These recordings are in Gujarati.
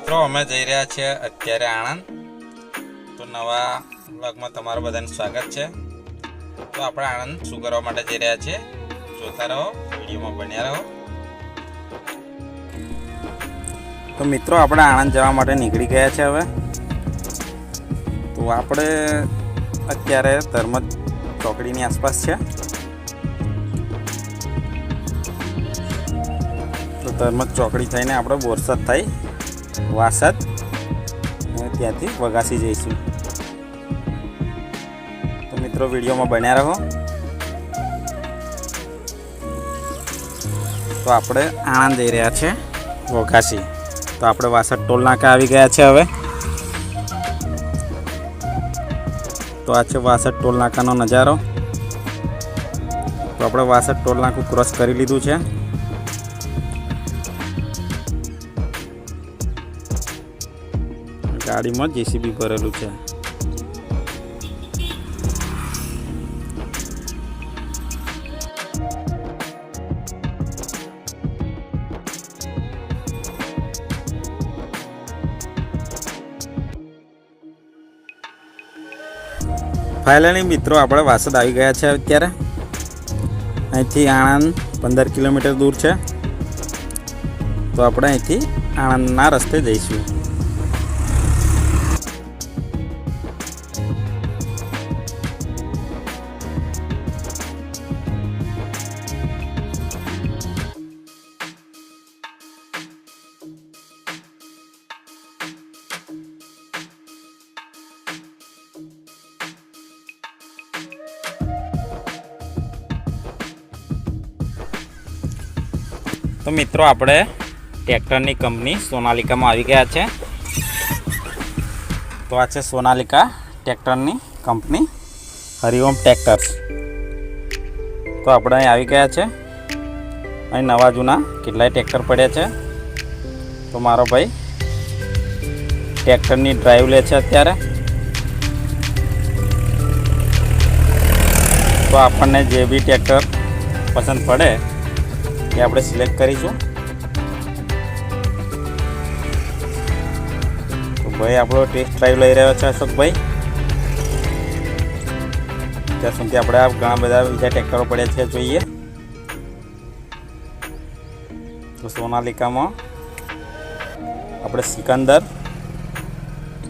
મિત્રો, અમે જઈ રહ્યા છીએ અત્યારે આણંદ. તો નવા બ્લોગમાં તમારું બધાનું સ્વાગત છે. તો આપણે આણંદ શું કરવા માટે જઈ રહ્યા છીએ? જોતા રહો, વિડીયોમાં બન્યા રહો. તો મિત્રો, આપણે આણંદ જવા માટે નીકળી ગયા છે હવે. તો આપણે અત્યારે ધર્મજ ચોકડીની આસપાસ છે. તો ધર્મજ ચોકડી થઈને આપણે બોરસદ થઈ. વાસદ. ત્યાંથી વગાસી જઈશું. તો મિત્રો, વિડીયોમાં બન્યા રહો. તો આપણે આણંદ જઈ રહ્યા છે વઘાસી. તો આપણે વાસદ ટોલ નાકા આવી ગયા છે હવે. તો આ છે વાસદ ટોલ નાકાનો નજારો. તો આપણે વાસદ ટોલ નાકું ક્રોસ કરી લીધું છે. ગાડીમાં જેસીબી ભરેલું છે. ફાઇનલી મિત્રો, આપણે વાસદ આવી ગયા છે અત્યારે. અહીંથી આણંદ પંદર કિલોમીટર દૂર છે. તો આપણે અહીંથી આણંદના રસ્તે જઈશું. તો મિત્રો, આપણે ટ્રેક્ટરની કંપની સોનાલિકામાં આવી ગયા છે. તો આ છે સોનાલિકા ટ્રેક્ટરની કંપની, હરિઓમ ટ્રેક્ટર્સ. તો આપણે અહીં આવી ગયા છે. અહીં નવા જૂના કેટલાય ટ્રેક્ટર પડ્યા છે. તો મારો ભાઈ ટ્રેક્ટરની ડ્રાઈવ લે છે અત્યારે. તો આપણને જે બી ટ્રેક્ટર પસંદ પડે એ આપણે સિલેક્ટ કરીશું. તો ભાઈ, આપણો ટેસ્ટ ડ્રાઈવ લઈ રહ્યો છે અશોકભાઈ. ત્યાં સુધી આપણે ઘણા બધા બીજા ટ્રેક્ટરો પડ્યા છે, જોઈએ. તો સોનાલિકામાં આપણે સિકંદર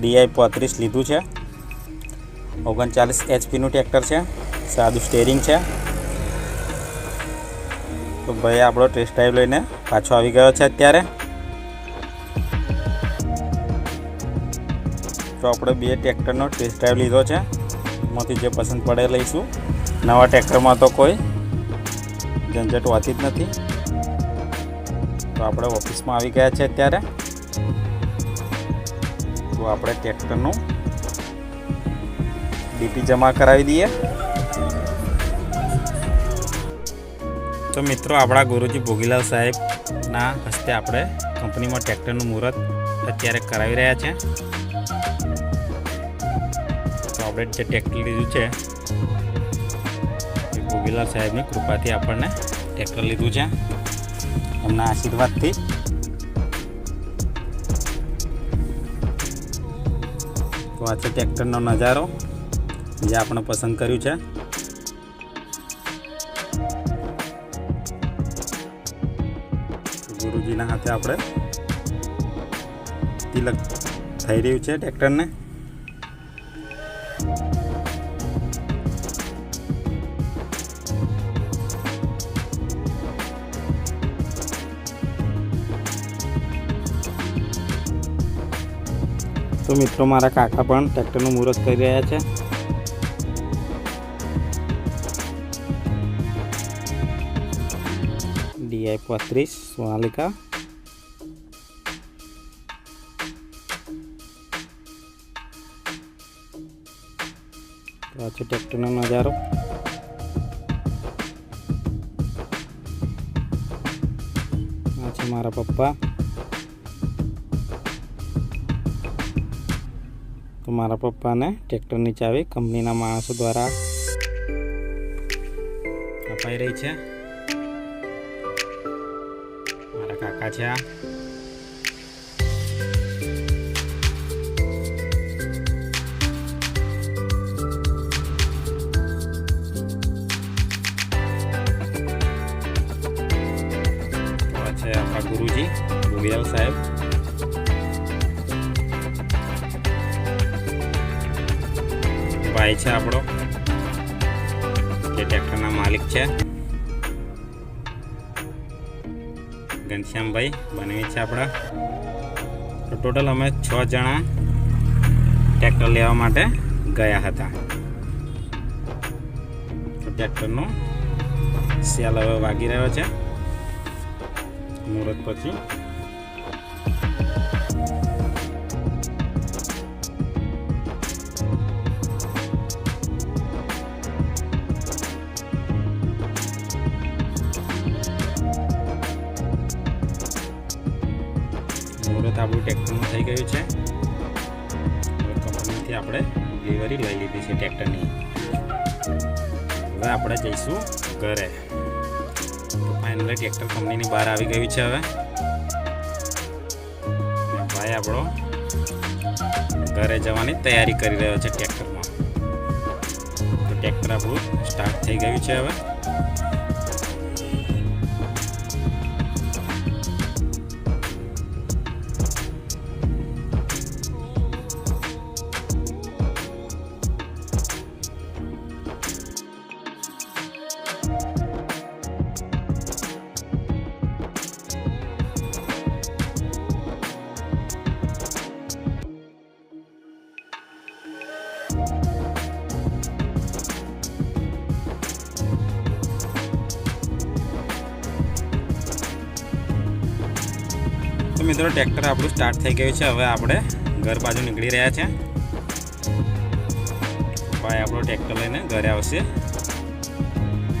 ડીઆઈ પોત્રીસ લીધું છે. ઓગણચાલીસ એચપીનું ટ્રેક્ટર છે. સાદું સ્ટેરિંગ છે. તો ભાઈ આપણો ટેસ્ટ ડ્રાઈવ લઈને પાછો આવી ગયો છે અત્યારે. તો આપણે બે ટ્રેક્ટરનો ટેસ્ટ ડ્રાઈવ લીધો છે. એમાંથી જે પસંદ પડે લઈશું. નવા ટ્રેક્ટરમાં તો કોઈ ઝંઝટ હોતી જ નથી. તો આપણે ઓફિસમાં આવી ગયા છે અત્યારે. તો આપણે ટ્રેક્ટરનું ડીપી જમા કરાવી દઈએ. તો મિત્રો, આપણા ગુરુજી ભોગીલાલ સાહેબના હસ્તે આપણે કંપનીમાં ટ્રેક્ટરનું મુહૂર્ત અત્યારે કરાવી રહ્યા છે. તો આપણે જે ટ્રેક્ટર લીધું છે, એ ભોગીલાલ સાહેબની કૃપાથી આપણને ટ્રેક્ટર લીધું છે. એમના આશીર્વાદથી. તો આ છે ટ્રેક્ટરનો નજારો, જે આપણે પસંદ કર્યું છે. ગુરુજીના હાથે આપણે તિલક થઈ રહ્યું છે ટ્રેક્ટરને. તો મિત્રો, મારા કાકા પણ ટ્રેક્ટરનું મુહૂર્ત કરી રહ્યા છે. ડીઆઈ પાંત્રીસ સોનાલિકા તો આ છે ટ્રેક્ટરનો નજારો આ છે મારા પપ્પા તો મારા પપ્પાને ટ્રેક્ટરની ચાવી કંપનીના માણસો દ્વારા અપાઈ રહી છે મારા કાકા છે આ છે આપણા ગુરુજી ગોવિયાલ સાહેબ ભાઈ છે આપણો જે ટ્રેક્ટરના માલિક છે ઘનશ્યામભાઈ બનવી છે આપણા. તો ટોટલ અમે છ જણા ટ્રેક્ટર લેવા માટે ગયા હતા. તો ટ્રેક્ટરનો સેલ હવે વાગી રહ્યો છે. મુહૂર્ત પછી મુહૂર્ત ટેક્ટરનું થઈ ગયું છે. કંપનીથી આપણે ડિલિવરી લઈ લીધી છે ટ્રેક્ટરની. હવે આપણે જઈશું ઘરે. ફાઇનલી ટ્રેક્ટર કંપનીની બહાર આવી ગયું છે હવે. ભાઈ આપણો ઘરે જવાની તૈયારી કરી રહ્યો છે ટ્રેક્ટરમાં. તો ટ્રેક્ટર આપણું સ્ટાર્ટ થઈ ગયું છે હવે. મિત્રો, ટ્રેક્ટર આપણું સ્ટાર્ટ થઈ ગયું છે. હવે આપણે ઘર બાજુ નીકળી રહ્યા છે. ભાઈ આપણો ટ્રેક્ટર લઈને ઘરે આવશે.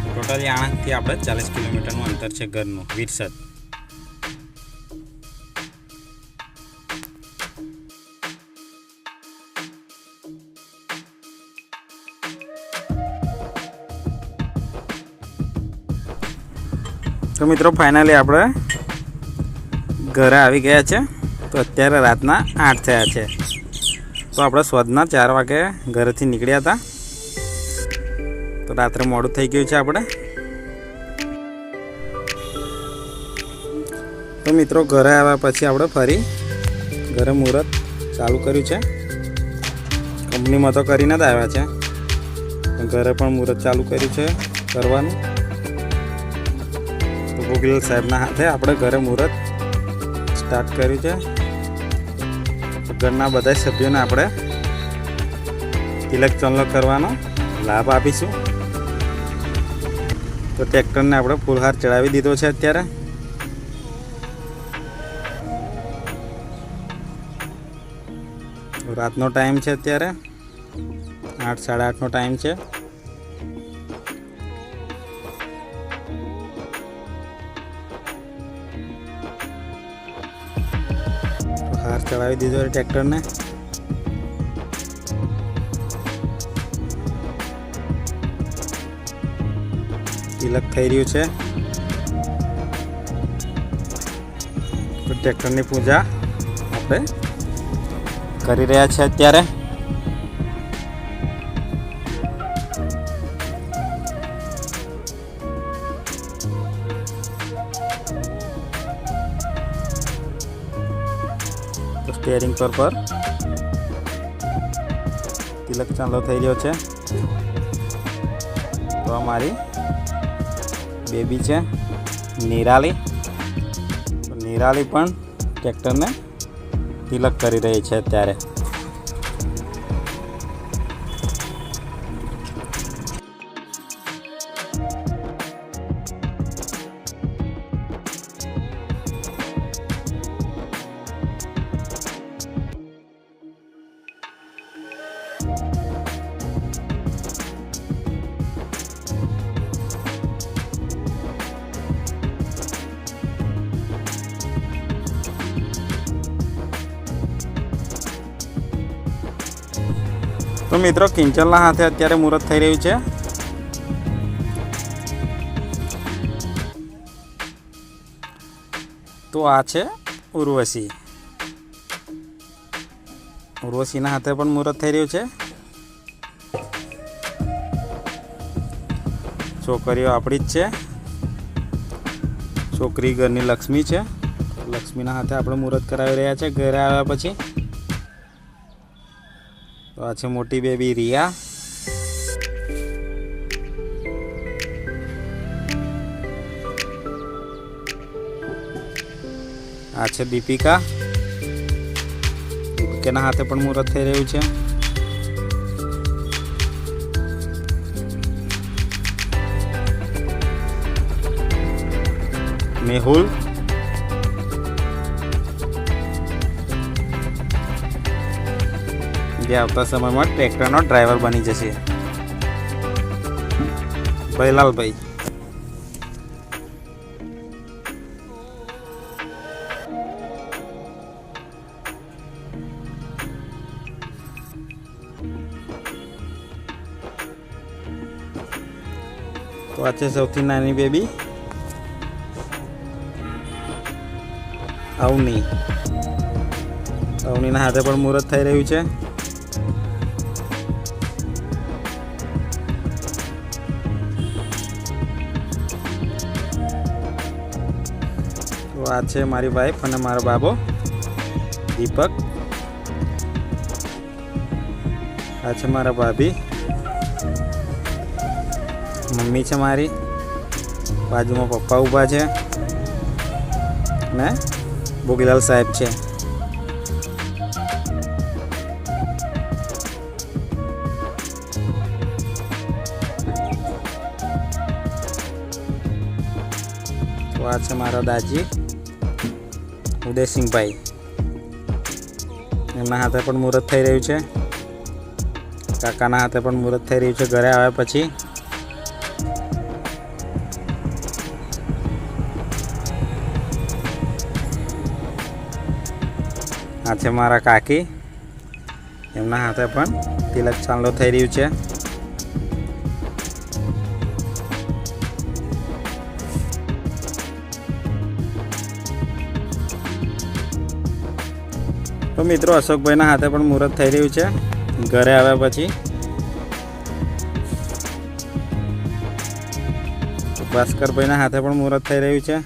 ટોટલી આણંદથી આપણે ચાલીસ કિલોમીટરનું અંતર છે ઘરનું, વિરસદ. તો મિત્રો ફાઇનલી આપણે ઘરે આવી ગયા છે, તો અત્યારે રાતના આઠ થયા છે. તો આપણે સ્વદના ચાર વાગે ઘરેથી નીકળ્યા હતા. તો રાત્રે મોડું થઈ ગયું છે આપણે. તો મિત્રો ઘરે આવ્યા પછી આપણે ફરી ઘરે મુહૂર્ત ચાલુ કર્યું છે. કંપનીમાં તો કરીને જ આવ્યા છે. ઘરે પણ મુહૂર્ત ચાલુ કર્યું છે કરવાનું. તો ગોગીલાલ સાહેબના હાથે આપણે ઘરે મુહૂર્ત સ્ટાર્ટ કર્યું છે. ઘરના બધા સભ્યોને આપણે તિલક ચંદલો કરવાનો લાભ આપીશું. તો ટ્રેક્ટરને આપણે ફૂલહાર ચડાવી દીધો છે અત્યારે. રાતનો ટાઈમ છે અત્યારે. આઠ, સાડા આઠનો ટાઈમ છે. હાર ચડાવી દીધો ટ્રેક્ટરને. તિલક થઈ રહ્યું છે. ટ્રેક્ટરની પૂજા આપણે કરી રહ્યા છે અત્યારે. તો સ્ટેરિંગ પર પર. તિલક ચાંદલો થઈ રહ્યો છે. તો અમારી બેબી છે, નિરાલી. નિરાલી પણ ટ્રેક્ટરને તિલક કરી રહી છે અત્યારે. તો મિત્રો, કિંચલના હાથે અત્યારે મુહૂર્ત થઈ રહ્યું છે. તો આ છે ઉર્વશી. ઉર્વશીના હાથે પણ મુહૂર્ત થઈ રહ્યું છે. છોકરીઓ આપણી જ છે. છોકરી ઘરની લક્ષ્મી છે. લક્ષ્મીના હાથે આપણે મુહૂર્ત કરાવી રહ્યા છે. ઘરે આવ્યા પછી તો આ છે મોટી બેબી રિયા. આ છે દીપિકા. દીપિકાના હાથે પણ મુહૂર્ત થઈ રહ્યું છે. મેહુલ. જે આવતા સમયમાં ટ્રેક્ટરનો ડ્રાઈવર બની જશે. ભૈલાલભાઈ તો આ છે સૌથી નાની બેબી. અવની. અવનીના હાથે પણ મુહૂર્ત થઈ રહ્યું છે. આ છે મારી વાઈફ અને મારો બાબો, દીપક. આ છે મારા ભાભી. મમ્મી છે મારી. બાજુમાં પપ્પા ઊભા છે. ને ભોગીલાલ સાહેબ છે. તો આ છે મારા દાજી. ઉદયસિંહભાઈ. એમના હાથે પણ મુહૂર્ત થઈ રહ્યું છે. કાકાના હાથે પણ મુહૂર્ત થઈ રહ્યું છે. ઘરે આવ્યા પછી. આ છે મારા કાકી. એમના હાથે પણ તિલક ચાંદલો થઈ રહ્યું છે. તો મિત્રો, અશોકભાઈના હાથે પણ મુહૂર્ત થઈ રહ્યું છે. ઘરે આવ્યા પછી. ભાસ્કરભાઈના હાથે પણ મુહૂર્ત થઈ રહ્યું છે.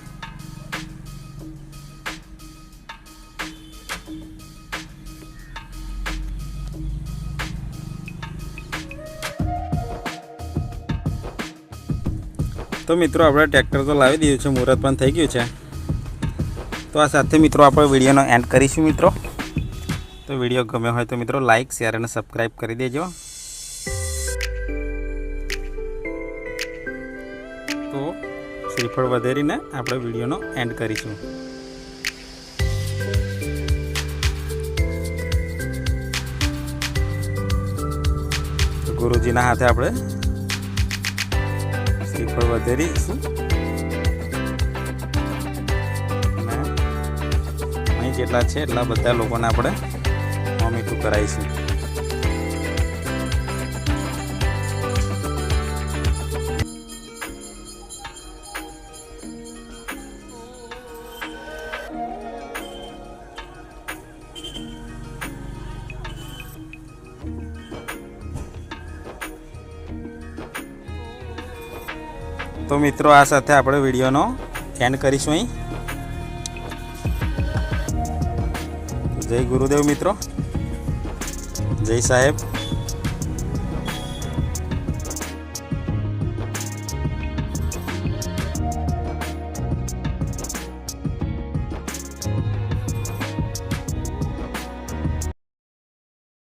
તો મિત્રો, આપણે ટ્રેક્ટર તો લાવી દીધું છે, મુહૂર્ત પણ થઈ ગયું છે. તો આ સાથે મિત્રો, આપણે વિડીયોનો એન્ડ કરીશું, મિત્રો. તો વીડિયો ગમ્યો હોય તો મિત્રો લાઇક શેર અને સબસ્ક્રાઈબ કરી દેજો. તો શ્રીફળ વધેરીને આપણે વિડીયોનો એન્ડ કરીશું. ગુરુજીના હાથે આપણે શ્રીફળ વધેરીશું. અહીં જેટલા છે એટલા બધા લોકોને આપણે મોમીઠું કરાવીશું તો મિત્રો આ સાથે આપણે વિડીયોનો એન્ડ કરીશું અહીં. જય ગુરુદેવ મિત્રો. જય સાહેબ.